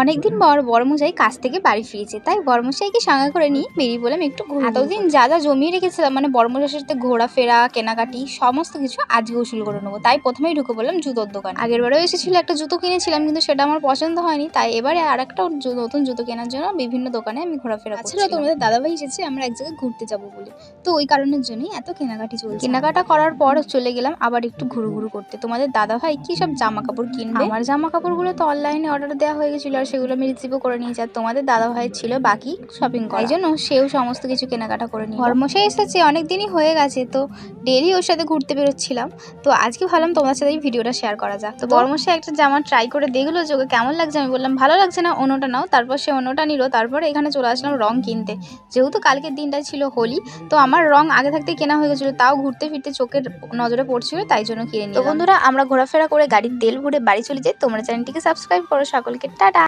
অনেকদিন পর বড়মশাই কাজ থেকে বাড়ি ফিরেছে। তাই বড়মশাইকে সঙ্গে করে নিয়ে বেরিয়ে বললাম একটু ঘুরে এতদিন যা যা জমিয়ে রেখেছিলাম মানে বড়মশাইয়ের সাথে ঘোরাফেরা কেনাকাটি সমস্ত কিছু আজকে উসুল করে নেব। তাই প্রথমেই ঢুকে বললাম জুতোর দোকান। আগের বারেও এসেছিল একটা জুতো কিনেছিলাম কিন্তু সেটা আমার পছন্দ হয়নি। তাই এবারে আর একটা নতুন জুতো কেনার জন্য বিভিন্ন দোকানে আমি ঘোরাফেরা করছি তোমাদের দাদাভাই এসেছে আমরা এক জায়গায় ঘুরতে যাব বলে। তো ওই কারণের জন্যই এত কেনাকাটি চলছে। কেনাকাটা করার পর চলে গেলাম আবার একটু ঘুরু ঘুরু করতে। তোমাদের দাদাভাই কি সব জামা কাপড় কিনবে? আমার জামা কাপড়গুলো তো অনলাইনে অর্ডার দেওয়া হয়ে গেছিল আর সেগুলো আমি রিসিভও করে নিয়েছি। আর তোমাদের দাদা ভাই ছিল বাকি শপিং করার জন্য সেও সমস্ত কিছু কেনাকাটা করে নিই ধর্মশাই এসেছে অনেক দিনই হয়ে গেছে তো ডেলি ওর সাথে ঘুরতে বেরোচ্ছিলাম। তো আজকে ভাবলাম তোমার সাথে এই ভিডিওটা শেয়ার করা যাক। তো বর্মশাই একটা জামা ট্রাই করে দেখল যে ওকে কেমন লাগছে আমি বললাম ভালো লাগছে না অন্যটা নাও। তারপর সে অন্যটা নিল তারপরে এখানে চলে আসলাম রং কিনতে। যেহেতু কালকের দিনটা ছিল হোলি তো আমার রং আগে থাকতে কেনা হয়ে গেছিল তাও ঘুরতে ফিরতে চোখের নজরে পড়ছিল তাই জন্য কিনে নিই তো বন্ধুরা আমরা ঘোরাফেরা করে গাড়ির তেল ভরে বাড়ি চলে যাই। তোমরা চ্যানেলটিকে সাবস্ক্রাইব করো সকলকে টাটা।